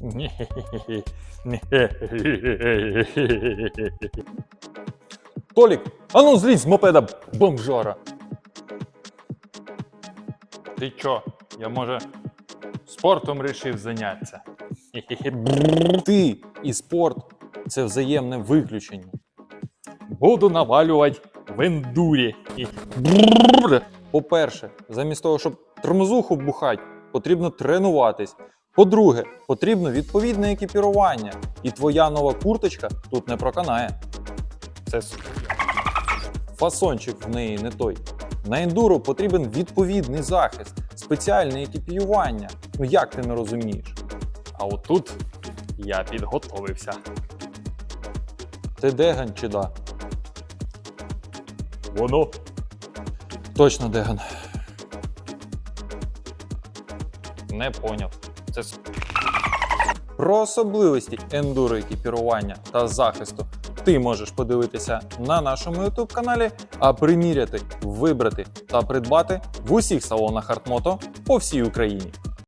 Толік, ану злізь з мопеда бомжара. Ти чо? Я може спортом рішив зайнятися. Ти і спорт це взаємне виключення. Буду навалювати в ендурі. По-перше, замість того, щоб тормозуху бухати, потрібно тренуватись. По-друге, потрібно відповідне екіпірування. І твоя нова курточка тут не проканає. Це Фасончик в неї не той. На ендуро потрібен відповідний захист, спеціальне екіпіювання. Ну як ти не розумієш? а отут я підготовився. Ти деган чи да? Воно Точно деган. Не поняв. Це Про особливості ендуро екіпірування та захисту ти можеш подивитися на нашому YouTube каналі, а приміряти, вибрати та придбати в усіх салонах Артмото по всій Україні.